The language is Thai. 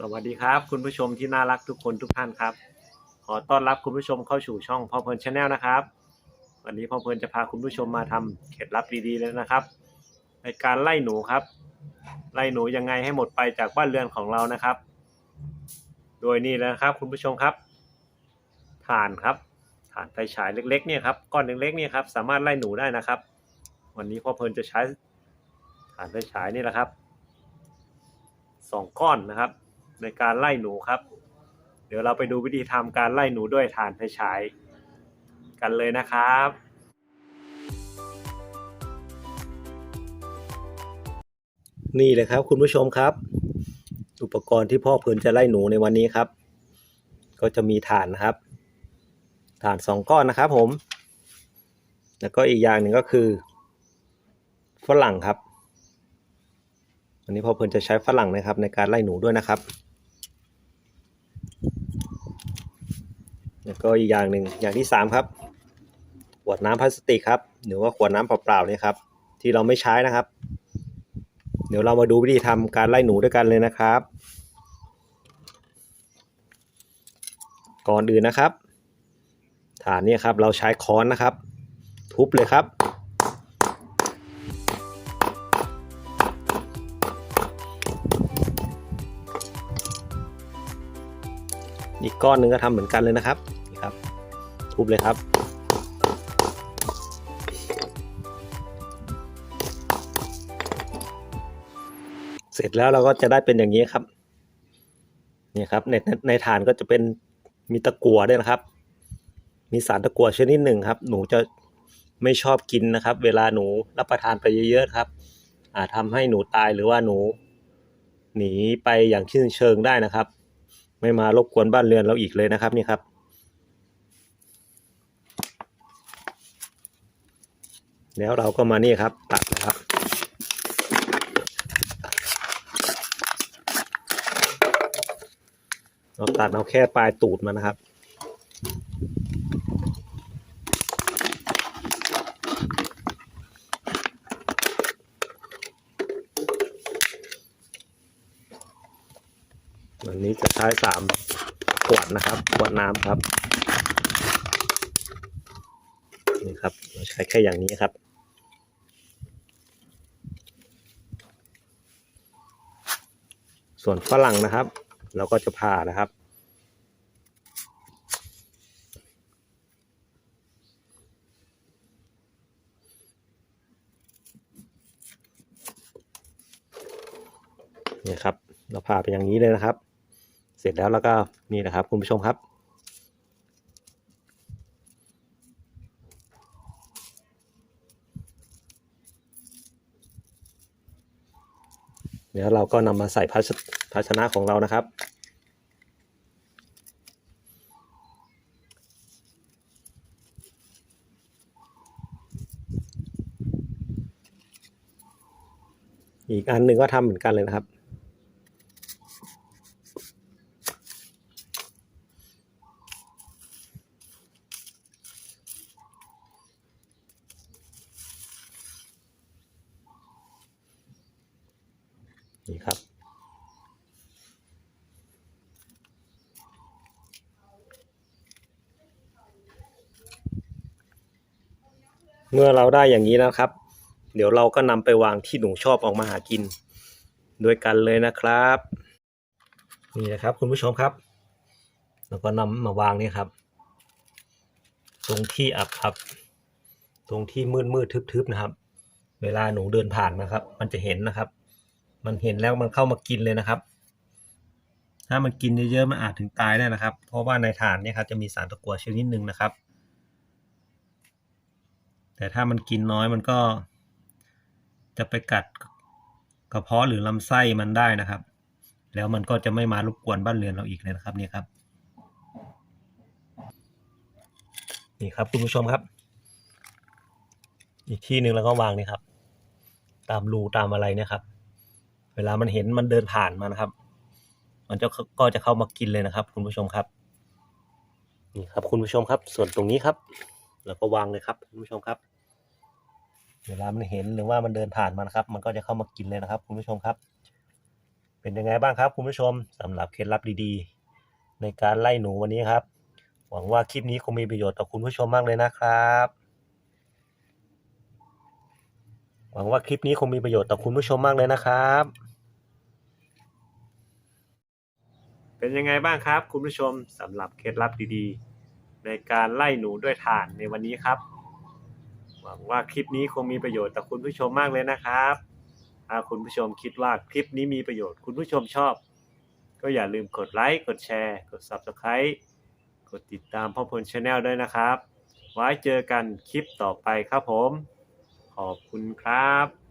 สวัสดีครับ คุณผู้ชมที่น่ารักทุกคนทุกท่านครับ ขอต้อนรับคุณผู้ชมเข้าสู่ช่องพ่อเพลินชาแนลนะครับ วันนี้พ่อเพลินจะพาคุณผู้ชมมาทำเคล็ดลับดีๆเลยนะครับ ในการไล่หนูครับ ไล่หนูยังไงให้หมดไปจากบ้านเรือนของเรานะครับ โดยนี่เลยนะครับ คุณผู้ชมครับถ่านครับถ่านไฟฉายเล็กๆเนี่ยครับก้อนเล็กๆเนี่ยครับสามารถไล่หนูได้นะครับ วันนี้พ่อเพลินจะใช้ถ่านไฟฉายนี่แหละครับสองก้อนนะครับ ในการไล่หนูครับ เดี๋ยวเราไปดูวิธีทำการไล่หนูด้วยถ่านไฟฉายกันเลยนะครับนี่เลยครับคุณผู้ชมครับ อุปกรณ์ที่พ่อเพลินจะไล่หนูในวันนี้ครับ ก็จะมีถ่านนะครับถ่านสองก้อนนะครับผม แล้วก็อีกอย่างหนึ่งก็คือ ฝรั่งครับ วันนี้พ่อเพลินจะใช้ฝรั่งนะครับ ในการไล่หนูด้วยนะครับ แล้วก็อีกอย่างหนึ่งอย่างที่สามครับขวดน้ำพลาสติกครับหรือว่าขวดน้ำเปล่าๆเนี่ยครับที่เราไม่ใช้นะครับ เดี๋ยวเรามาดูวิธีทำการไล่หนูด้วยกันเลยนะครับ ก่อนอื่นนะครับ ฐานเนี่ยครับเราใช้ค้อนนะครับ ทุบเลยครับ อีกก้อนหนึ่งก็ทำเหมือนกันเลยนะครับนี่ครับ ทุบเลยครับ เสร็จแล้วเราก็จะได้เป็นอย่างนี้ครับนี่ครับในในฐานก็จะเป็นมีตะกั่วด้วยนะครับ มีสารตะกั่วชนิดหนึ่งครับ หนูจะไม่ชอบกินนะครับ เวลาหนูรับประทานไปเยอะๆครับ อาจทำให้หนูตายหรือว่าหนู หนีไปอย่างชิ้นเชิงได้นะครับ ไม่มารบกวนบ้านเรือนเราอีกเลยนะครับนี่ครับ แล้วเราก็มานี่ครับตัดนะครับเราตัดเอาแค่ปลายตูดมันนะครับ วันนี้จะใช้สามขวดนะครับ ขวดน้ำครับ นี่ครับใช้แค่อย่างนี้ครับส่วนฝรั่งนะครับ เราก็จะผ่านะครับ เนี่ยครับ เราผ่าไปอย่างนี้เลยนะครับ เสร็จแล้วแล้วก็นี่นะครับ คุณผู้ชมครับ เดี๋ยวเราก็นำมาใส่ภาชภาชนะของเรานะครับอีกอันหนึ่งก็ทำเหมือนกันเลยนะครับ นี่ครับ เมื่อเราได้อย่างนี้นะครับ เดี๋ยวเราก็นำไปวางที่หนูชอบออกมาหากินด้วยกันเลยนะครับ นี่นะครับคุณผู้ชมครับ แล้วก็นำมาวางนี่ครับ ตรงที่อับครับตรงที่มืดมืดๆทึบๆนะครับ เวลาหนูเดินผ่านนะครับ มันจะเห็นนะครับ มันเห็นแล้วมันเข้ามากินเลยนะครับ ถ้ามันกินเยอะๆมันอาจถึงตายได้นะครับ เพราะว่าในถ่านเนี่ยครับจะมีสารตะกั่วชนิดหนึ่งนะครับ แต่ถ้ามันกินน้อยมันก็ จะไปกัดกระเพาะหรือลำไส้มันได้นะครับ แล้วมันก็จะไม่มารบกวนบ้านเรือนเราอีกเลยนะครับเนี่ยครับ นี่ครับคุณผู้ชมครับ อีกที่หนึ่งเราก็วางนี่ครับ ตามรูตามอะไรเนี่ยครับ เวลามันเห็นมันเดินผ่านมานะครับ มันจะก็จะเข้ามากินเลยนะครับ คุณผู้ชมครับนี่ครับ คุณผู้ชมครับ ส่วนตรงนี้ครับเราก็วางเลยครับ คุณผู้ชมครับ เวลามันเห็นหรือว่ามันเดินผ่านมานะครับ มันก็จะเข้ามากินเลยนะครับ คุณผู้ชมครับ เป็นยังไงบ้างครับ คุณผู้ชมสำหรับเคล็ดลับดีๆ ในการไล่หนูวันนี้ครับ หวังว่าคลิปนี้คงมีประโยชน์ต่อคุณผู้ชมมากเลยนะครับหวังว่าคลิปนี้คงมีประโยชน์ต่อคุณผู้ชมมากเลยนะครับ เป็นยังไงบ้างครับ คุณผู้ชมสำหรับเคล็ดลับดีๆ ในการไล่หนูด้วยถ่านในวันนี้ครับ หวังว่าคลิปนี้คงมีประโยชน์ต่อคุณผู้ชมมากเลยนะครับถ้าคุณผู้ชมคิดว่าคลิปนี้มีประโยชน์คุณผู้ชมชอบ ก็อย่าลืมกดไลค์กดแชร์กด Subscribe กดติดตามพ่อพลชาแนลด้วยนะครับ ไว้เจอกันคลิปต่อไปครับผม ขอบคุณครับ